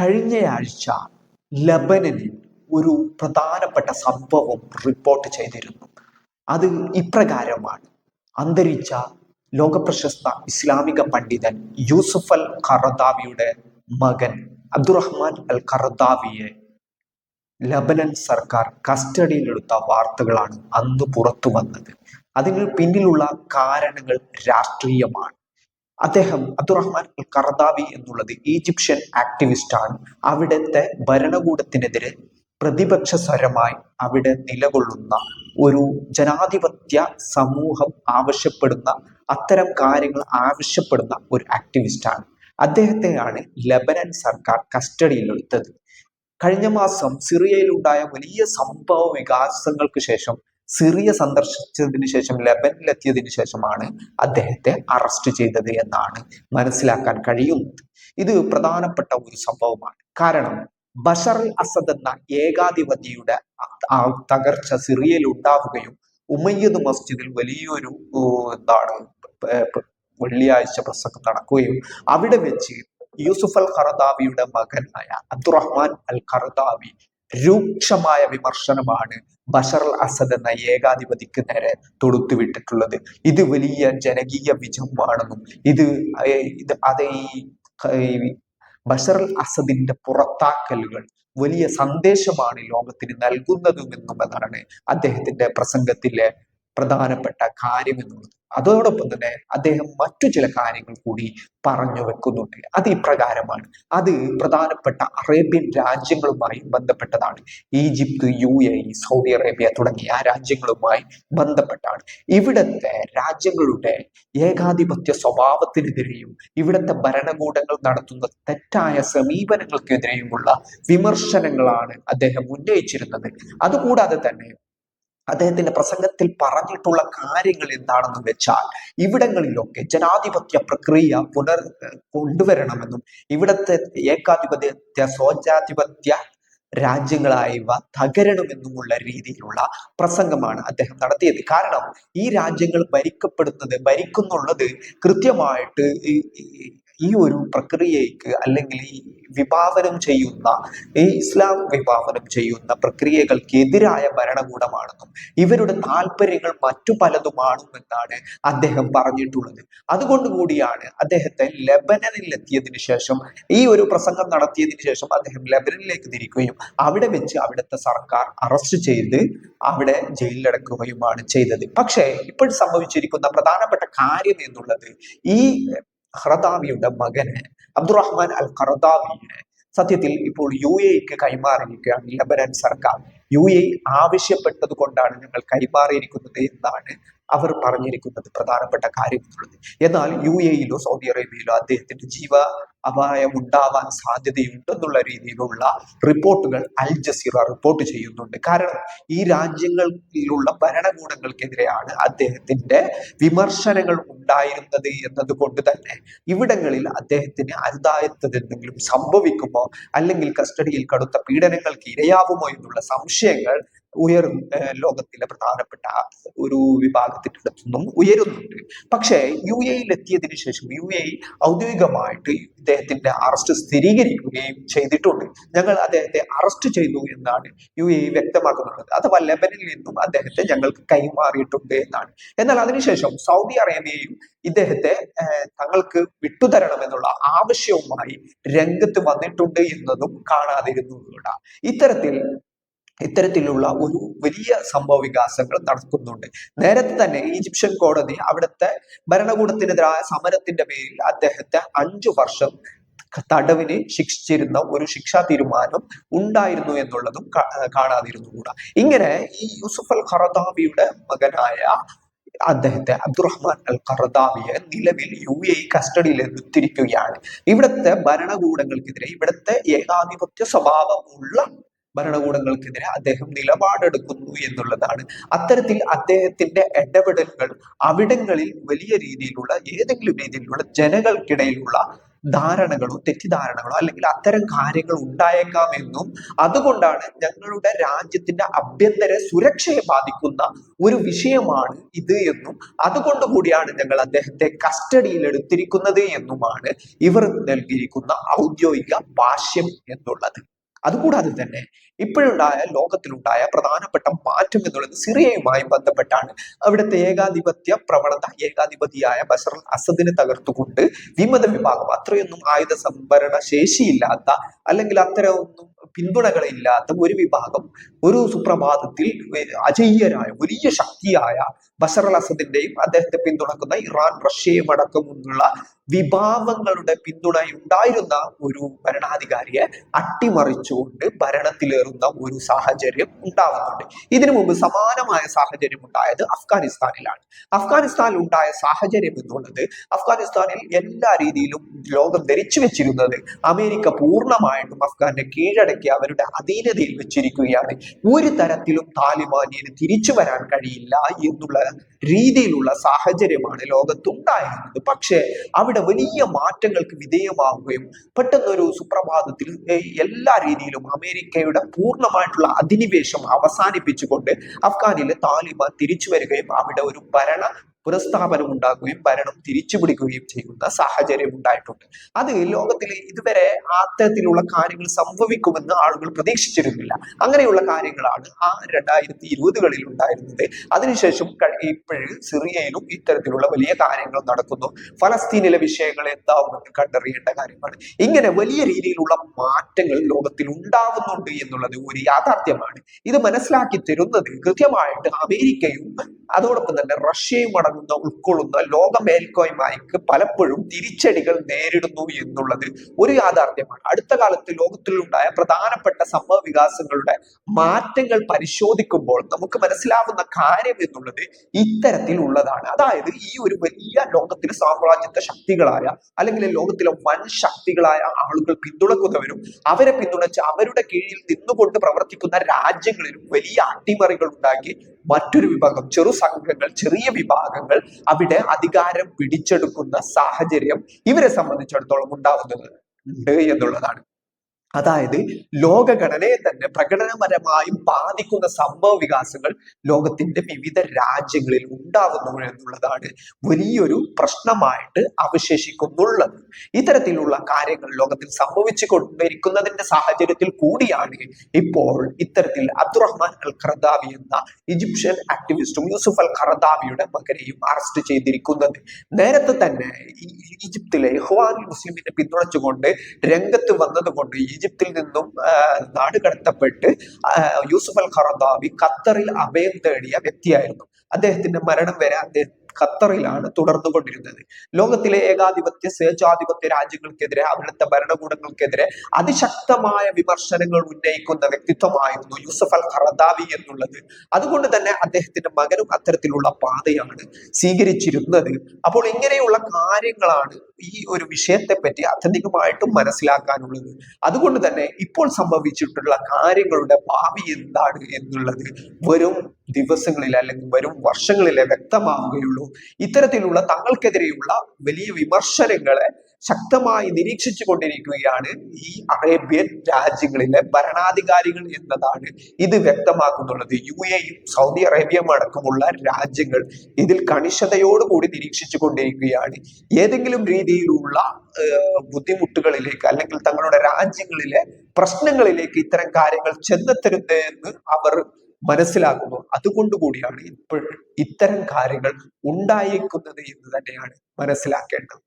കഴിഞ്ഞയാഴ്ച ലബനനിൽ ഒരു പ്രധാനപ്പെട്ട സംഭവം റിപ്പോർട്ട് ചെയ്തിരുന്നു. അത് ഇപ്രകാരമാണ്. അന്തരിച്ച ലോകപ്രശസ്ത ഇസ്ലാമിക പണ്ഡിതൻ യൂസുഫ് അൽ ഖറദാവിയുടെ മകൻ അബ്ദുറഹ്മാൻ അൽ ഖറദാവിയെ ലബനൻ സർക്കാർ കസ്റ്റഡിയിലെടുത്ത വാർത്തകളാണ് അന്ന് പുറത്തു വന്നത് അതിന് പിന്നിലുള്ള കാരണങ്ങൾ രാഷ്ട്രീയമാണ്. അദ്ദേഹം അബ്ദുറഹ്മാൻ അൽ ഖറദാവി എന്നുള്ളത് ഈജിപ്ഷ്യൻ ആക്ടിവിസ്റ്റ് ആണ് അവിടുത്തെ ഭരണകൂടത്തിനെതിരെ പ്രതിപക്ഷ സ്വരമായി അവിടെ നിലകൊള്ളുന്ന ഒരു ജനാധിപത്യ സമൂഹം ആവശ്യപ്പെടുന്ന അത്തരം കാര്യങ്ങൾ ആവശ്യപ്പെടുന്ന ഒരു ആക്ടിവിസ്റ്റ് ആണ് അദ്ദേഹത്തെയാണ് ലബനൻ സർക്കാർ കസ്റ്റഡിയിലെടുത്തത്. കഴിഞ്ഞ മാസം സിറിയയിലുണ്ടായ വലിയ സംഭവ വികാസങ്ങൾക്ക് ശേഷം സിറിയ സന്ദർശിച്ചതിന് ശേഷം ലബനിലെത്തിയതിനു ശേഷമാണ് അദ്ദേഹത്തെ അറസ്റ്റ് ചെയ്തത് എന്നാണ് മനസ്സിലാക്കാൻ കഴിയുന്നത്. ഇത് പ്രധാനപ്പെട്ട ഒരു സംഭവമാണ്. കാരണം ബഷർ അസദ് എന്ന ഏകാധിപതിയുടെ തകർച്ച സിറിയയിൽ ഉണ്ടാവുകയും ഉമയ്യദ് മസ്ജിദിൽ വലിയൊരു എന്താണ് വെള്ളിയാഴ്ച പ്രസംഗം നടക്കുകയും അവിടെ വെച്ച് യൂസുഫ് അൽ ഖറദാവിയുടെ മകനായ അബ്ദുറഹ്മാൻ അൽ ഖറദാവി രൂക്ഷമായ വിമർശനമാണ് ബഷർ അസദ് എന്ന ഏകാധിപതിക്ക് നേരെ തൊടുത്തുവിട്ടിട്ടുള്ളത്. ഇത് വലിയ ജനകീയ വിജയമാണെന്നും ഇത് ഇത് അത് ഈ ബഷർ അസദിന്റെ പുറത്താക്കലുകൾ വലിയ സന്ദേശമാണ് ലോകത്തിന് നൽകുന്നതുമെന്നും എന്നുള്ളതാണ് അദ്ദേഹത്തിന്റെ പ്രസംഗത്തിലെ പ്രധാനപ്പെട്ട കാര്യം എന്നുള്ളത് അതോടൊപ്പം തന്നെ അദ്ദേഹം മറ്റു ചില കാര്യങ്ങൾ കൂടി പറഞ്ഞു വെക്കുന്നുണ്ട്. അത് ഇപ്രകാരമാണ്. അത് പ്രധാനപ്പെട്ട അറേബ്യൻ രാജ്യങ്ങളുമായി ബന്ധപ്പെട്ടതാണ്. Egypt U A Saudi Arabia തുടങ്ങിയ രാജ്യങ്ങളുമായി ബന്ധപ്പെട്ടാണ്. ഇവിടത്തെ രാജ്യങ്ങളുടെ ഏകാധിപത്യ സ്വഭാവത്തിനെതിരെയും ഇവിടത്തെ ഭരണകൂടങ്ങൾ നടത്തുന്ന തെറ്റായ സമീപനങ്ങൾക്കെതിരെയുമുള്ള വിമർശനങ്ങളാണ് അദ്ദേഹം ഉന്നയിച്ചിരുന്നത്. അതുകൂടാതെ തന്നെ അദ്ദേഹത്തിന്റെ പ്രസംഗത്തിൽ പറഞ്ഞിട്ടുള്ള കാര്യങ്ങൾ എന്താണെന്ന് വെച്ചാൽ ഇവിടങ്ങളിലൊക്കെ ജനാധിപത്യ പ്രക്രിയ പുനർ കൊണ്ടുവരണമെന്നും ഇവിടത്തെ ഏകാധിപത്യ സ്വജാധിപത്യ രാജ്യങ്ങളായവ തകരണമെന്നുമുള്ള രീതിയിലുള്ള പ്രസംഗമാണ് അദ്ദേഹം നടത്തിയത്. കാരണം ഈ രാജ്യങ്ങൾ ഭരിക്കപ്പെടുന്നത് ഭരിക്കുന്നുള്ളത് കൃത്യമായിട്ട് ഈ ഒരു പ്രക്രിയയ്ക്ക് അല്ലെങ്കിൽ ഈ വിഭാവനം ചെയ്യുന്ന ഈ ഇസ്ലാം വിഭാവനം ചെയ്യുന്ന പ്രക്രിയകൾക്ക് എതിരായ ഭരണകൂടമാണെന്നും ഇവരുടെ താല്പര്യങ്ങൾ മറ്റു പലതുമാണെന്നാണ് അദ്ദേഹം പറഞ്ഞിട്ടുള്ളത്. അതുകൊണ്ട് കൂടിയാണ് അദ്ദേഹത്തെ ലബനനിൽ എത്തിയതിനു ശേഷം ഈ ഒരു പ്രസംഗം നടത്തിയതിനു ശേഷം അദ്ദേഹം ലബനനിലേക്ക് തിരിക്കുകയും അവിടെ വെച്ച് അവിടുത്തെ സർക്കാർ അറസ്റ്റ് ചെയ്ത് അവിടെ ജയിലിലടക്കുകയുമാണ് ചെയ്തത്. പക്ഷേ ഇപ്പോൾ സംഭവിച്ചിരിക്കുന്ന പ്രധാനപ്പെട്ട കാര്യം എന്നുള്ളത് ഈ ഖറദാവിയുടെ മകന് അബ്ദുറഹ്മാൻ അൽ ഖറദാവിയെ സത്യത്തിൽ ഇപ്പോൾ യു എക്ക് കൈമാറിയിരിക്കുകയാണ് ലബനൻ സർക്കാർ. യു എ ആവശ്യപ്പെട്ടത് കൊണ്ടാണ് ഞങ്ങൾ കൈമാറിയിരിക്കുന്നത് എന്നാണ് അവർ പറഞ്ഞിരിക്കുന്നത് പ്രധാനപ്പെട്ട കാര്യം എന്നാൽ യു എയിലോ സൗദി അറേബ്യയിലോ അദ്ദേഹത്തിന്റെ ജീവ അപായം ഉണ്ടാവാൻ സാധ്യതയുണ്ടെന്നുള്ള രീതിയിലുള്ള റിപ്പോർട്ടുകൾ അൽ ജസീറ റിപ്പോർട്ട് ചെയ്യുന്നുണ്ട്. കാരണം ഈ രാജ്യങ്ങളിലുള്ള ഭരണകൂടങ്ങൾക്കെതിരെയാണ് അദ്ദേഹത്തിന്റെ വിമർശനങ്ങൾ ഉണ്ടായിരുന്നത് എന്നതുകൊണ്ട് തന്നെ ഇവിടങ്ങളിൽ അദ്ദേഹത്തിന് അരുതായത്തത് എന്തെങ്കിലും സംഭവിക്കുമോ? അല്ലെങ്കിൽ കസ്റ്റഡിയിൽ കടുത്ത പീഡനങ്ങൾക്ക് ഇരയാവുമോ എന്നുള്ള സംശയങ്ങൾ ഉയരും ലോകത്തിലെ പ്രധാനപ്പെട്ട ഒരു വിഭാഗത്തിന്റെ അടുത്തുനിന്നും ഉയരുന്നുണ്ട്. പക്ഷേ യു എയിൽ എത്തിയതിന് ശേഷം യു എ ഔദ്യോഗികമായിട്ട് ഇദ്ദേഹത്തിന്റെ അറസ്റ്റ് സ്ഥിരീകരിക്കുകയും ചെയ്തിട്ടുണ്ട്. ഞങ്ങൾ അദ്ദേഹത്തെ അറസ്റ്റ് ചെയ്തു എന്നാണ് യു എ വ്യക്തമാക്കുന്നുള്ളത്. അഥവാ ലെബനിൽ നിന്നും അദ്ദേഹത്തെ ഞങ്ങൾക്ക് കൈമാറിയിട്ടുണ്ട് എന്നാണ്. എന്നാൽ അതിനുശേഷം സൗദി അറേബ്യയും ഇദ്ദേഹത്തെ തങ്ങൾക്ക് തങ്ങൾക്ക് വിട്ടുതരണമെന്നുള്ള ആവശ്യവുമായി രംഗത്ത് വന്നിട്ടുണ്ട് എന്നതും കാണാതിരുന്നു ഇത്തരത്തിൽ ഇത്തരത്തിലുള്ള ഒരു വലിയ സംഭവ വികാസങ്ങൾ നടക്കുന്നുണ്ട്. നേരത്തെ തന്നെ ഈജിപ്ഷ്യൻ കോടതി അവിടുത്തെ ഭരണകൂടത്തിനെതിരായ സമരത്തിന്റെ പേരിൽ അദ്ദേഹത്തെ അഞ്ചു വർഷം തടവിന് ശിക്ഷിച്ചിരുന്ന ഒരു ശിക്ഷാ തീരുമാനം ഉണ്ടായിരുന്നു എന്നുള്ളതും കാണാതിരുന്നു കാണാതിരുന്നുകൂടാ. ഇങ്ങനെ ഈ യൂസുഫ് അൽ ഖറദാബിയുടെ മകനായ അദ്ദേഹത്തെ അബ്ദുറഹ്മാൻ അൽ ഖറദാവിയെ നിലവിൽ യു എ കസ്റ്റഡിയിൽ എടുത്തിരിക്കുകയാണ്. ഇവിടുത്തെ ഭരണകൂടങ്ങൾക്കെതിരെ ഇവിടുത്തെ ഏകാധിപത്യ സ്വഭാവമുള്ള ഭരണകൂടങ്ങൾക്കെതിരെ അദ്ദേഹം നിലപാടെടുക്കുന്നു എന്നുള്ളതാണ്. അത്തരത്തിൽ അദ്ദേഹത്തിന്റെ ഇടപെടലുകൾ അവിടങ്ങളിൽ വലിയ രീതിയിലുള്ള ഏതെങ്കിലും രീതിയിലുള്ള ജനങ്ങൾക്കിടയിലുള്ള ധാരണകളോ തെറ്റിദ്ധാരണകളോ അല്ലെങ്കിൽ അത്തരം കാര്യങ്ങൾ ഉണ്ടായേക്കാമെന്നും അതുകൊണ്ടാണ് ഞങ്ങളുടെ രാജ്യത്തിന്റെ അഭ്യന്തര സുരക്ഷയെ ബാധിക്കുന്ന ഒരു വിഷയമാണ് ഇത് എന്നും അതുകൊണ്ട് കൂടിയാണ് ഞങ്ങൾ അദ്ദേഹത്തെ കസ്റ്റഡിയിൽ എടുത്തിരിക്കുന്നത് എന്നുമാണ് ഇവർ നൽകിയിരിക്കുന്ന ഔദ്യോഗിക ഭാഷ്യം എന്നുള്ളത്. അതുകൂടാതെ തന്നെ ഇപ്പോഴുണ്ടായ ലോകത്തിലുണ്ടായ പ്രധാനപ്പെട്ട മാറ്റം എന്നുള്ളത് സിറിയയുമായി ബന്ധപ്പെട്ടാണ്. അവിടുത്തെ ഏകാധിപത്യ പ്രവണത ഏകാധിപതിയായ ബഷർ അസദിനെ തകർത്തുകൊണ്ട് വിമത വിഭാഗം അത്രയൊന്നും ആയുധ സംഭരണ ശേഷിയില്ലാത്ത അല്ലെങ്കിൽ അത്തരമൊന്നും പിന്തുണകളില്ലാത്ത ഒരു വിഭാഗം ഒരു സുപ്രഭാതത്തിൽ അജയ്യരായ വലിയ ശക്തിയായ ബഷർ അൽ അസദിന്റെയും അദ്ദേഹത്തെ പിന്തുണക്കുന്ന ഇറാൻ റഷ്യയും അടക്കമുള്ള വിഭാഗങ്ങളുടെ പിന്തുണയുണ്ടായിരുന്ന ഒരു ഭരണാധികാരിയെ അട്ടിമറിച്ചുകൊണ്ട് ഭരണത്തിലേറുന്ന ഒരു സാഹചര്യം ഉണ്ടാവുന്നുണ്ട്. ഇതിനു മുമ്പ് സമാനമായ സാഹചര്യം ഉണ്ടായത് അഫ്ഗാനിസ്ഥാനിലാണ്. അഫ്ഗാനിസ്ഥാനിൽ ഉണ്ടായ സാഹചര്യം എന്നുള്ളത് അഫ്ഗാനിസ്ഥാനിൽ എല്ലാ രീതിയിലും ലോകം ധരിച്ചു വെച്ചിരുന്നത് അമേരിക്ക പൂർണമായിട്ടും അഫ്ഗാനെ കീഴടക്കി അവരുടെ അധീനതയിൽ വെച്ചിരിക്കുകയാണ്. ഒരു തരത്തിലും താലിബാനിന് തിരിച്ചു വരാൻ കഴിയില്ല എന്നുള്ള രീതിയിലുള്ള സാഹചര്യമാണ് ലോകത്തുണ്ടായിരുന്നത്. പക്ഷേ അവിടെ വലിയ മാറ്റങ്ങൾക്ക് വിധേയമാവുകയും പെട്ടെന്നൊരു സുപ്രഭാതത്തിൽ എല്ലാ രീതിയിലും അമേരിക്കയുടെ പൂർണമായിട്ടുള്ള അധിനിവേശം അവസാനിപ്പിച്ചുകൊണ്ട് അഫ്ഗാനിലെ താലിബാൻ തിരിച്ചു വരികയും അവിടെ ഒരു ഭരണ പുനഃസ്ഥാപനം ഉണ്ടാക്കുകയും ഭരണം തിരിച്ചു പിടിക്കുകയും ചെയ്യുന്ന സാഹചര്യം ഉണ്ടായിട്ടുണ്ട്. അത് ലോകത്തിൽ ഇതുവരെ അത്തരത്തിലുള്ള കാര്യങ്ങൾ സംഭവിക്കുമെന്ന് ആളുകൾ പ്രതീക്ഷിച്ചിരുന്നില്ല. അങ്ങനെയുള്ള കാര്യങ്ങളാണ് ആ രണ്ടായിരത്തി ഇരുപതുകളിൽ ഉണ്ടായിരുന്നത്. അതിനുശേഷം ഇപ്പോഴും സിറിയയിലും ഇത്തരത്തിലുള്ള വലിയ കാര്യങ്ങൾ നടക്കുന്നു. ഫലസ്തീനിലെ വിഷയങ്ങൾ എന്താവുമെന്ന് കണ്ടറിയേണ്ട കാര്യമാണ്. ഇങ്ങനെ വലിയ രീതിയിലുള്ള മാറ്റങ്ങൾ ലോകത്തിൽ ഉണ്ടാവുന്നുണ്ട് എന്നുള്ളത് ഒരു യാഥാർത്ഥ്യമാണ്. ഇത് മനസ്സിലാക്കി തരുന്നത് കൃത്യമായിട്ട് അമേരിക്കയും അതോടൊപ്പം തന്നെ റഷ്യയും ഉൾക്കൊള്ളുന്ന ലോകമേൽക്കോയ്മയ്ക്ക് പലപ്പോഴും തിരിച്ചടികൾ നേരിടുന്നു എന്നുള്ളത് ഒരു യാഥാർത്ഥ്യമാണ്. അടുത്ത കാലത്ത് ലോകത്തിലുണ്ടായ പ്രധാനപ്പെട്ട സംഭവ വികാസങ്ങളുടെ മാറ്റങ്ങൾ പരിശോധിക്കുമ്പോൾ നമുക്ക് മനസ്സിലാവുന്ന കാര്യം എന്നുള്ളത് ഇത്തരത്തിലുള്ളതാണ്. അതായത് ഈ ഒരു വലിയ ലോകത്തിലെ സാമ്രാജ്യത്വ ശക്തികളായ അല്ലെങ്കിൽ ലോകത്തിലെ വൻ ശക്തികളായ ആളുകൾ പിന്തുണക്കുന്നവരും അവരെ പിന്തുണച്ച് അവരുടെ കീഴിൽ നിന്നുകൊണ്ട് പ്രവർത്തിക്കുന്ന രാജ്യങ്ങളിലും വലിയ അട്ടിമറികൾ ഉണ്ടാക്കി മറ്റൊരു വിഭാഗം ചെറു സംഘങ്ങൾ ചെറിയ വിഭാഗങ്ങൾ അവിടെ അധികാരം പിടിച്ചെടുക്കുന്ന സാഹചര്യം ഇവരെ സംബന്ധിച്ചിടത്തോളം ഉണ്ടാവുന്നത് ഉണ്ട് എന്നുള്ളതാണ്. അതായത് ലോകഘടനയെ തന്നെ പ്രകടനപരമായും ബാധിക്കുന്ന സംഭവ വികാസങ്ങൾ ലോകത്തിന്റെ വിവിധ രാജ്യങ്ങളിൽ ഉണ്ടാകുന്നു എന്നുള്ളതാണ് വലിയൊരു പ്രശ്നമായിട്ട് അവശേഷിക്കുന്നുള്ളത്. ഇത്തരത്തിലുള്ള കാര്യങ്ങൾ ലോകത്തിൽ സംഭവിച്ചു കൊണ്ടിരിക്കുന്നതിന്റെ സാഹചര്യത്തിൽ കൂടിയാണ് ഇപ്പോൾ ഇത്തരത്തിൽ അബ്ദുറഹ്മാൻ അൽ ഖറദാവി എന്ന ഈജിപ്ഷ്യൻ ആക്ടിവിസ്റ്റും യൂസുഫ് അൽ ഖറദാവിയുടെ മകനെയും അറസ്റ്റ് ചെയ്തിരിക്കുന്നത്. നേരത്തെ തന്നെ ഈജിപ്തിലെ ഇഹ്വാൻ മുസ്ലിമിനെ പിന്തുണച്ചുകൊണ്ട് രംഗത്ത് വന്നതുകൊണ്ട് ഈജിപ്തിൽ നിന്നും നാട് കടത്തപ്പെട്ട് യൂസുഫ് അൽ ഖറദാവി ഖത്തറിൽ അഭയം തേടിയ വ്യക്തിയായിരുന്നു. അദ്ദേഹത്തിന്റെ മരണം വരെ അദ്ദേഹം ഖത്തറിലാണ് തുടർന്നുകൊണ്ടിരുന്നത്. ലോകത്തിലെ ഏകാധിപത്യ സ്വേച്ഛാധിപത്യ രാജ്യങ്ങൾക്കെതിരെ അവിടുത്തെ ഭരണകൂടങ്ങൾക്കെതിരെ അതിശക്തമായ വിമർശനങ്ങൾ ഉന്നയിക്കുന്ന വ്യക്തിത്വമായിരുന്നു യൂസഫ് അൽ ഖറദാവി എന്നുള്ളത്. അതുകൊണ്ട് തന്നെ അദ്ദേഹത്തിന്റെ മകനും അത്തരത്തിലുള്ള പാതയാണ് സ്വീകരിച്ചിരുന്നത്. അപ്പോൾ ഇങ്ങനെയുള്ള കാര്യങ്ങളാണ് ഈ ഒരു വിഷയത്തെ പറ്റി അത്യന്തികമായിട്ടും മനസ്സിലാക്കാനുള്ളത്. അതുകൊണ്ട് തന്നെ ഇപ്പോൾ സംഭവിച്ചിട്ടുള്ള കാര്യങ്ങളുടെ ഭാവി എന്താണ് എന്നുള്ളത് വരും ദിവസങ്ങളിൽ അല്ലെങ്കിൽ വരും വർഷങ്ങളിലെ വ്യക്തമാവുകയുള്ളൂ. ഇത്തരത്തിലുള്ള തങ്ങൾക്കെതിരെയുള്ള വലിയ വിമർശനങ്ങളെ ശക്തമായി നിരീക്ഷിച്ചു കൊണ്ടിരിക്കുകയാണ് ഈ അറേബ്യൻ രാജ്യങ്ങളിലെ ഭരണാധികാരികൾ എന്നതാണ് ഇത് വ്യക്തമാക്കുന്നുള്ളത് യു എയും സൗദി അറേബ്യയും അടക്കമുള്ള രാജ്യങ്ങൾ ഇതിൽ കണിശതയോടുകൂടി നിരീക്ഷിച്ചു കൊണ്ടിരിക്കുകയാണ് ഏതെങ്കിലും രീതിയിലുള്ള ബുദ്ധിമുട്ടുകളിലേക്ക് അല്ലെങ്കിൽ തങ്ങളുടെ രാജ്യങ്ങളിലെ പ്രശ്നങ്ങളിലേക്ക് ഇത്തരം കാര്യങ്ങൾ ചെന്നെത്തരുത് എന്ന് അവർ മനസ്സിലാക്കുന്നു. അതുകൊണ്ട് കൂടിയാണ് ഇപ്പോൾ ഇത്തരം കാര്യങ്ങൾ ഉണ്ടായേക്കുന്നത് എന്ന് തന്നെയാണ് മനസ്സിലാക്കേണ്ടത്.